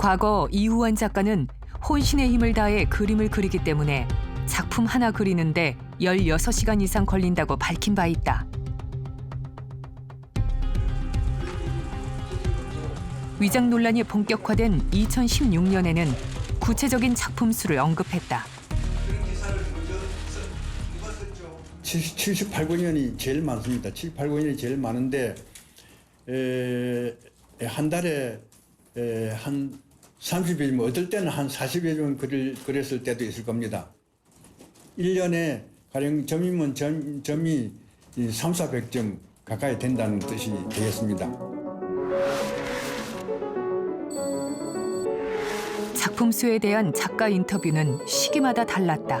과거 이우환 작가는 혼신의 힘을 다해 그림을 그리기 때문에 작품 하나 그리는데 16시간 이상 걸린다고 밝힌 바 있다. 위장 논란이 본격화된 2016년에는 구체적인 작품 수를 언급했다. 70, 78, 9년이 제일 많습니다. 7, 8, 9년이 제일 많은데 에, 한 달에 에, 한 30여 점, 어떨 때는 한 40여 점 글을 그렸을 때도 있을 겁니다. 1년에 가령 점이면 점, 점이 이 3, 400점 가까이 된다는 뜻이 되겠습니다. 작품 수에 대한 작가 인터뷰는 시기마다 달랐다.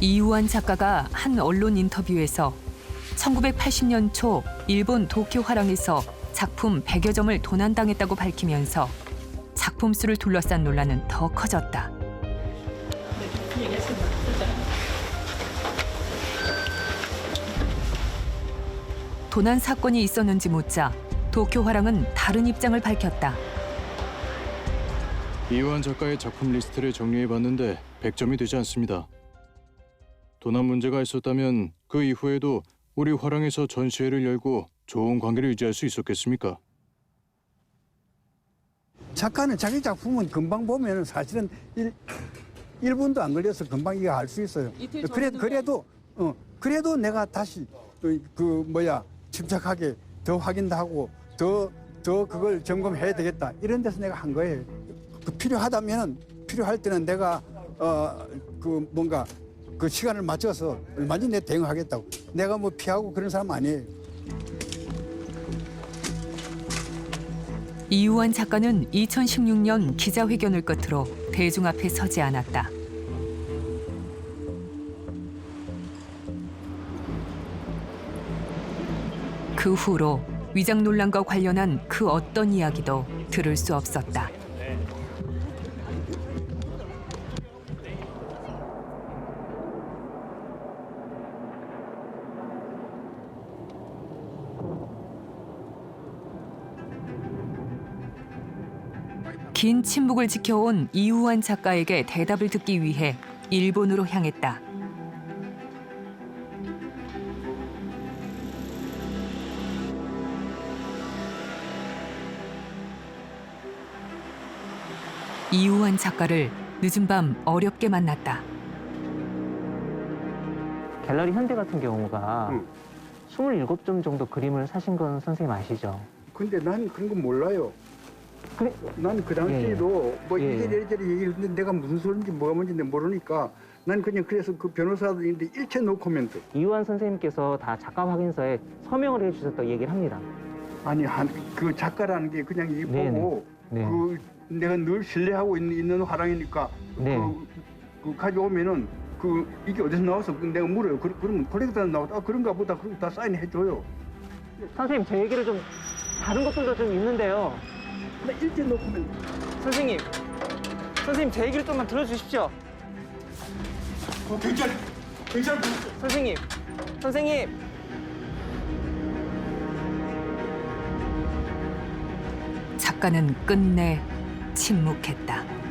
이우환 작가가 한 언론 인터뷰에서 1980년 초 일본 도쿄 화랑에서 작품 100여 점을 도난당했다고 밝히면서 작품 수를 둘러싼 논란은 더 커졌다. 도난 사건이 있었는지 묻자 도쿄 화랑은 다른 입장을 밝혔다. 이완 작가의 작품 리스트를 정리해봤는데 100점이 되지 않습니다. 도난 문제가 있었다면 그 이후에도 우리 화랑에서 전시회를 열고 좋은 관계를 유지할 수 있었겠습니까? 작가는 자기 작품은 금방 보면 사실은 일, 1분도 안 걸려서 금방 이거 알 수 있어요. 그래, 그래도, 어, 그래도 내가 다시 그, 그 뭐야, 침착하게 더 확인도 하고 더, 더 그걸 점검해야 되겠다. 이런 데서 내가 한 거예요. 그 필요하다면 필요할 때는 내가 어, 그 뭔가 그 시간을 맞춰서 얼마든지 내 대응하겠다고. 내가 뭐 피하고 그런 사람 아니에요. 이우환 작가는 2016년 기자회견을 끝으로 대중 앞에 서지 않았다. 그 후로 위장 논란과 관련한 그 어떤 이야기도 들을 수 없었다. 긴 침묵을 지켜온 이우환 작가에게 대답을 듣기 위해 일본으로 향했다. 이우환 작가를 늦은 밤 어렵게 만났다. 갤러리 현대 같은 경우가 응. 27점 정도 그림을 사신 건 선생님 아시죠? 근데 난 그런 거 몰라요. 난 그 당시에도 뭐 예. 이래저래 이래저래 얘기를 했는데 내가 무슨 소리인지 뭐가 뭔지 모르니까 난 그냥 그래서 그 변호사들인데 일체 노 코멘트. 이우환 선생님께서 다 작가 확인서에 서명을 해주셨다고 얘기를 합니다. 아니 한 그 작가라는 게 그냥 이 네네. 보고 네. 그 내가 늘 신뢰하고 있는, 있는 화랑이니까 네. 그, 그 가져오면은 그 이게 어디서 나와서 그 내가 물어요. 그, 그러면 콜렉터에서 나왔다. 아 그런가 보다. 그럼 다 사인해 줘요. 선생님 제 얘기를 좀 다른 것들도 좀 있는데요. 나 일체 노 코멘트. 선생님, 선생님 제 얘기를 좀만 들어주십시오. 어, 경찰 경찰 선생님, 선생님. 작가는 끝내 침묵했다.